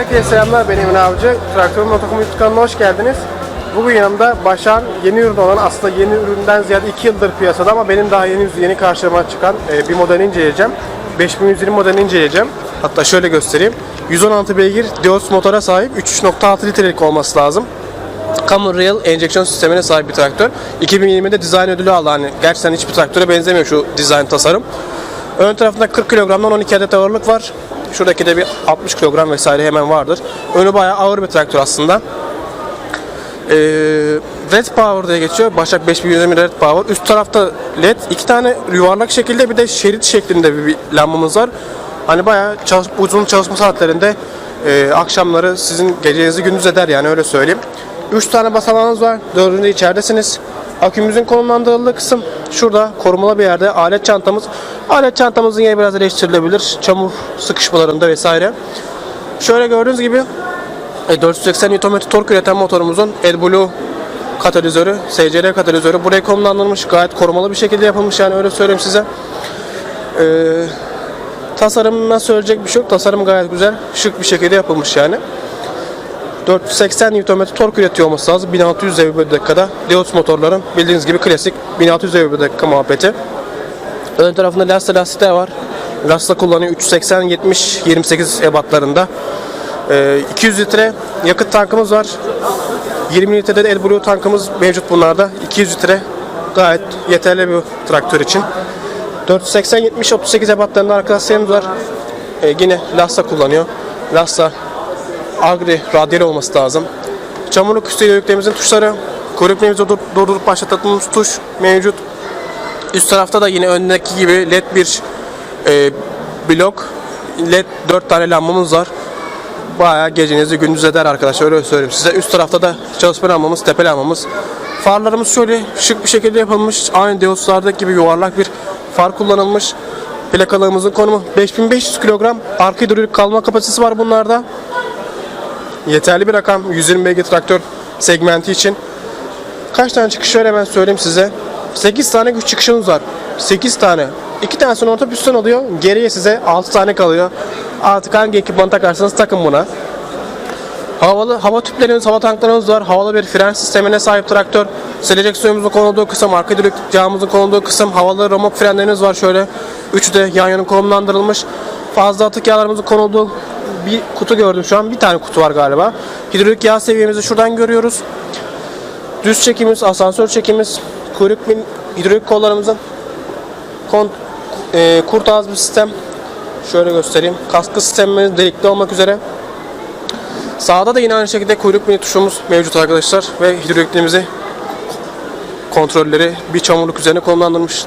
Herkese selamlar ben Emin Avcı. Traktör Motokum YouTube kanalına hoş geldiniz. Bugün yanımda Başak'ın yeni ürün olan aslında yeni üründen ziyade 2 yıldır piyasada ama benim daha yeni yeni karşıma çıkan e, bir modeli inceleyeceğim. 5120 modelini inceleyeceğim. Hatta şöyle göstereyim. 116 beygir Dios motora sahip 3.6 litrelik olması lazım. Common Rail enjeksiyon sistemine sahip bir traktör. 2020'de dizayn ödülü aldı. Hani gerçekten hiçbir traktöre benzemiyor şu dizayn tasarım. Ön tarafında 40 kilogramdan 12 adet ağırlık var. Şuradaki de bir 60 kilogram vesaire hemen vardır. Önü bayağı ağır bir traktör aslında. Ee, Red Power diye geçiyor. Başak 5120 Red Power. Üst tarafta LED. iki tane yuvarlak şekilde bir de şerit şeklinde bir, lambamız var. Hani bayağı çalış, uzun çalışma saatlerinde e, akşamları sizin gecenizi gündüz eder yani öyle söyleyeyim. 3 tane basamağınız var. Dördüncü içeridesiniz. Akümüzün konumlandırıldığı kısım şurada korumalı bir yerde alet çantamız. Alet çantamızın yeri biraz eleştirilebilir. Çamur sıkışmalarında vesaire. Şöyle gördüğünüz gibi e, 480 Nm tork üreten motorumuzun AdBlue katalizörü, SCR katalizörü buraya konumlandırılmış. Gayet korumalı bir şekilde yapılmış yani öyle söyleyeyim size. Ee, tasarımına söyleyecek bir şey yok. Tasarım gayet güzel. Şık bir şekilde yapılmış yani. 480 Nm tork üretiyor olması lazım. 1600 devir bölü dakikada. Deus motorların bildiğiniz gibi klasik 1600 devir bölü dakika muhabbeti. Ön tarafında lastik lastikler var. Lastik kullanıyor 380 70 28 ebatlarında. Ee, 200 litre yakıt tankımız var. 20 litrede de AdBlue tankımız mevcut bunlarda. 200 litre gayet yeterli bir traktör için. 480 70 38 ebatlarında arkadaşlarımız var. Ee, yine Lassa kullanıyor. Lassa Agri radyal olması lazım. Çamurluk üstü yüklemimizin tuşları, kuyruk dur- durdurup başlattığımız tuş mevcut. Üst tarafta da yine öndeki gibi led bir e, blok, led 4 tane lambamız var. Bayağı gecenizi gündüz eder arkadaşlar öyle söyleyeyim size. Üst tarafta da çalışma lambamız, tepe lambamız. Farlarımız şöyle şık bir şekilde yapılmış. Aynı Deus'lardaki gibi yuvarlak bir far kullanılmış. Plakalığımızın konumu 5500 kilogram. Arka hidrolik kalma kapasitesi var bunlarda. Yeterli bir rakam 120 beygir traktör segmenti için. Kaç tane çıkış var hemen söyleyeyim size. 8 tane güç çıkışımız var. 8 tane. 2 tanesini orta piston oluyor. Geriye size 6 tane kalıyor. Artık hangi ekipman takarsanız takın buna. Havalı hava tüplerimiz, hava tanklarımız var. Havalı bir fren sistemine sahip traktör. Suyumuzun konulduğu kısım, arka hidrolik yağımızın konulduğu kısım, havalı romok frenlerimiz var şöyle. Üçü de yan yana konumlandırılmış. Fazla atık yağlarımızın konulduğu bir kutu gördüm şu an. Bir tane kutu var galiba. Hidrolik yağ seviyemizi şuradan görüyoruz. Düz çekimiz, asansör çekimiz, kuyruk bin, hidrolik kollarımızın kon, e, kurt ağız bir sistem. Şöyle göstereyim. Kaskı sistemimiz delikli olmak üzere. Sağda da yine aynı şekilde kuyruk mini tuşumuz mevcut arkadaşlar ve hidroliklerimizi kontrolleri bir çamurluk üzerine konumlandırmış.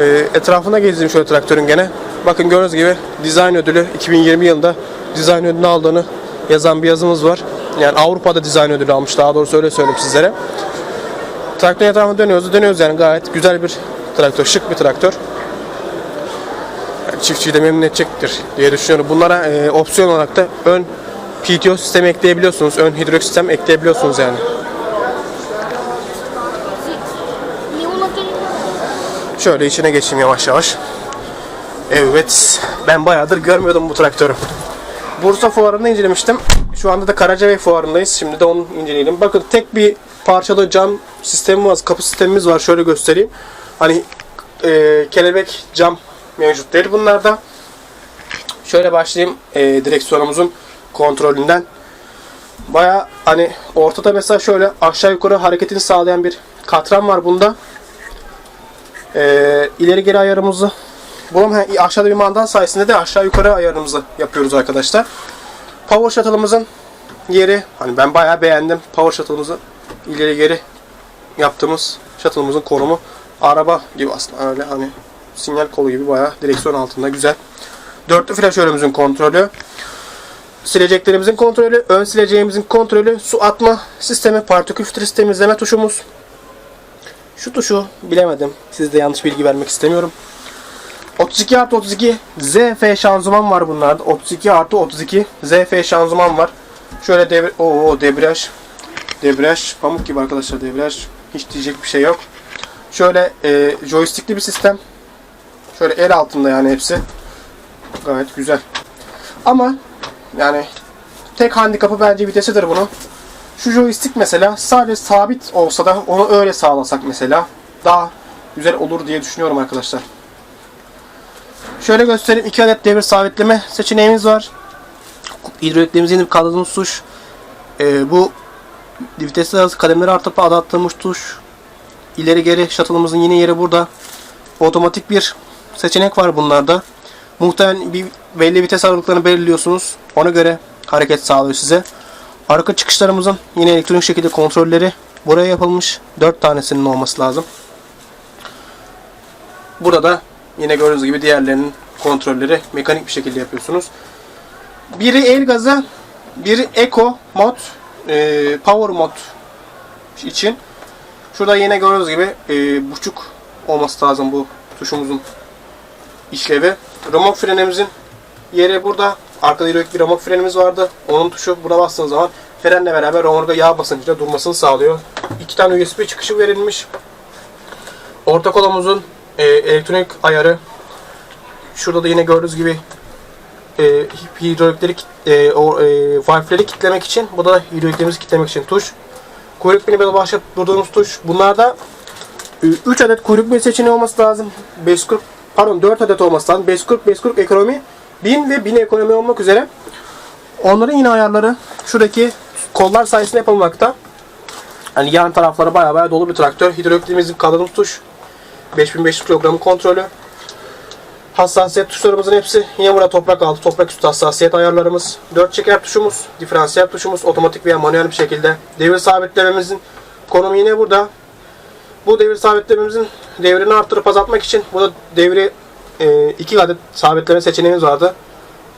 Ee, etrafına gezdim şöyle traktörün gene. Bakın gördüğünüz gibi dizayn ödülü 2020 yılında dizayn ödülünü aldığını yazan bir yazımız var. Yani Avrupa'da dizayn ödülü almış daha doğrusu öyle söyleyeyim sizlere. Traktör etrafına dönüyoruz. Dönüyoruz yani gayet güzel bir traktör, şık bir traktör. Yani çiftçiyi de memnun edecektir diye düşünüyorum. Bunlara e, opsiyon olarak da ön PTO sistemi ekleyebiliyorsunuz. Ön hidrolik sistem ekleyebiliyorsunuz yani. Şöyle içine geçeyim yavaş yavaş. Evet. Ben bayağıdır görmüyordum bu traktörü. Bursa fuarında incelemiştim. Şu anda da Karacabey fuarındayız. Şimdi de onu inceleyelim. Bakın tek bir parçalı cam sistemi var. Kapı sistemimiz var. Şöyle göstereyim. Hani e, kelebek cam mevcut değil bunlarda. Şöyle başlayayım e, direksiyonumuzun kontrolünden. Baya hani ortada mesela şöyle aşağı yukarı hareketini sağlayan bir katran var bunda. Ee, ileri geri ayarımızı Bunun he- aşağıda bir mandal sayesinde de aşağı yukarı ayarımızı yapıyoruz arkadaşlar. Power shuttle'ımızın yeri hani ben bayağı beğendim. Power shuttle'ımızı ileri geri yaptığımız shuttle'ımızın konumu araba gibi aslında öyle hani sinyal kolu gibi bayağı direksiyon altında güzel. Dörtlü flaşörümüzün kontrolü. Sileceklerimizin kontrolü, ön sileceğimizin kontrolü, su atma sistemi, partikül filtresi temizleme tuşumuz. Şu tuşu bilemedim. Sizde yanlış bilgi vermek istemiyorum. 32 artı 32 ZF şanzıman var bunlarda. 32 artı 32 ZF şanzıman var. Şöyle devre... Oo debriyaj. Debriyaj pamuk gibi arkadaşlar debriyaj. Hiç diyecek bir şey yok. Şöyle e, joystickli bir sistem. Şöyle el altında yani hepsi. Gayet güzel. Ama yani tek handikapı bence vitesidir bunun. Şu joystick mesela sadece sabit olsa da onu öyle sağlasak mesela daha güzel olur diye düşünüyorum arkadaşlar. Şöyle göstereyim. 2 adet devir sabitleme seçeneğimiz var. Hidroliklerimizi inip kaldırdığımız tuş. Ee, bu vitesler arası kademleri artıp azalttığımız tuş. İleri geri shuttle'ımızın yine yeri burada. Otomatik bir seçenek var bunlarda. Muhtemelen bir belli vites aralıklarını belirliyorsunuz. Ona göre hareket sağlıyor size. Arka çıkışlarımızın yine elektronik şekilde kontrolleri buraya yapılmış. 4 tanesinin olması lazım. Burada da yine gördüğünüz gibi diğerlerinin kontrolleri mekanik bir şekilde yapıyorsunuz. Biri el gazı, biri eco mod, e, power mod için. Şurada yine gördüğünüz gibi e, buçuk olması lazım bu tuşumuzun işlevi. Remork frenimizin yeri burada. Arkada hidrolik bir remork frenimiz vardı. Onun tuşu buna bastığınız zaman frenle beraber remorka yağ basıncıyla durmasını sağlıyor. İki tane USB çıkışı verilmiş. Orta kolumuzun e, elektronik ayarı. Şurada da yine gördüğünüz gibi e, hidrolikleri e, o e, valfleri kilitlemek için. Bu da hidroliklerimizi kilitlemek için tuş. Kuyruk pini böyle başlatıp durduğumuz tuş. Bunlarda 3 adet kuyruk pini seçeneği olması lazım. 540 pardon 4 adet olması lazım. 540 540 ekonomi 1000 ve 1000 ekonomi olmak üzere. Onların yine ayarları şuradaki kollar sayesinde yapılmakta. Hani yan tarafları baya baya dolu bir traktör. Hidroliklerimizin kaldırdığımız tuş. 5500 kilogramın kontrolü. Hassasiyet tuşlarımızın hepsi yine burada toprak altı, toprak üstü hassasiyet ayarlarımız. 4 çeker tuşumuz, diferansiyel tuşumuz otomatik veya manuel bir şekilde. Devir sabitlememizin konumu yine burada. Bu devir sabitlememizin devrini arttırıp azaltmak için burada devri e, iki adet sabitleme seçeneğimiz vardı.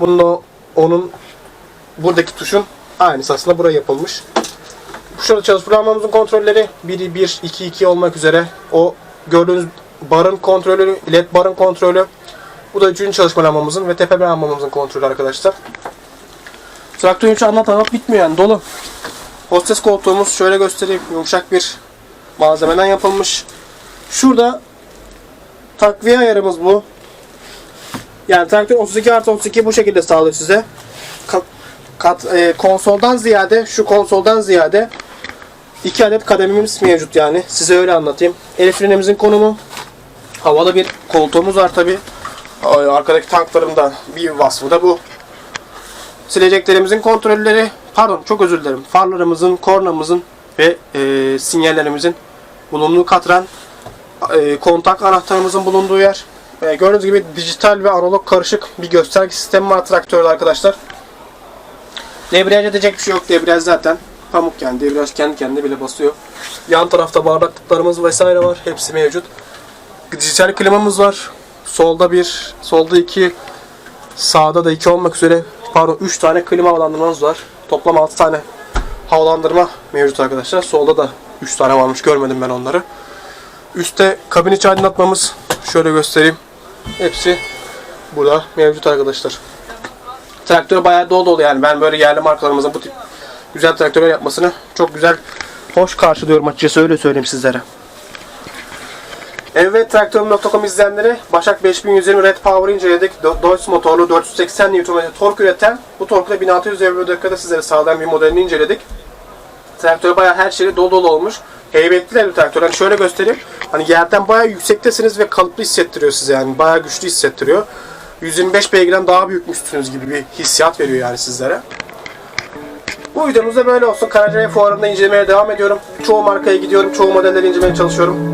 Bunun o, onun buradaki tuşun aynısı aslında buraya yapılmış. Şurada çalıştırmamızın kontrolleri 1 1 2 2 olmak üzere o gördüğünüz barın kontrolü, led barın kontrolü. Bu da üçüncü çalışma lambamızın ve tepe lambamızın kontrolü arkadaşlar. Traktörün içi anlat anlat bitmiyor yani dolu. Hostes koltuğumuz şöyle göstereyim. Yumuşak bir malzemeden yapılmış. Şurada takviye ayarımız bu. Yani traktör 32 artı 32 bu şekilde sağlıyor size. Kat, kat, e, konsoldan ziyade şu konsoldan ziyade iki adet kademimiz mevcut yani. Size öyle anlatayım. El frenimizin konumu. Havalı bir koltuğumuz var tabi. Arkadaki tankların da bir vasfı da bu. Sileceklerimizin kontrolleri, pardon çok özür dilerim. Farlarımızın, kornamızın ve e, sinyallerimizin bulunduğu katran, e, kontak anahtarımızın bulunduğu yer. E, gördüğünüz gibi dijital ve analog karışık bir gösterge sistemi var traktörde arkadaşlar. Debriyaj edecek bir şey yok. Debriyaj zaten pamuk yani. Debriyaj kendi kendine bile basıyor. Yan tarafta bardaklıklarımız vesaire var. Hepsi mevcut. Dijital klimamız var. Solda bir, solda iki, sağda da iki olmak üzere pardon 3 tane klima havalandırmamız var. Toplam 6 tane havalandırma mevcut arkadaşlar. Solda da 3 tane varmış. Görmedim ben onları. Üste kabin içi aydınlatmamız. Şöyle göstereyim. Hepsi burada mevcut arkadaşlar. Traktör bayağı dolu dolu yani. Ben böyle yerli markalarımızın bu tip güzel traktörler yapmasını çok güzel, hoş karşılıyorum açıkçası öyle söyleyeyim sizlere. Evet Traktörüm.com izleyenleri Başak 5120 Red Power inceledik. Deutz motorlu 480 Nm tork üreten bu torkla 1600 devir dakikada sizlere sağlayan bir modelini inceledik. Traktör bayağı her şeyi dolu dolu olmuş. Heybetli bir traktör. Hani şöyle göstereyim. Hani yerden bayağı yüksektesiniz ve kalıplı hissettiriyor size yani. Bayağı güçlü hissettiriyor. 125 beygirden daha büyükmüşsünüz gibi bir hissiyat veriyor yani sizlere. Bu videomuz da böyle olsun. Karacaya fuarında incelemeye devam ediyorum. Çoğu markaya gidiyorum. Çoğu modelleri incelemeye çalışıyorum.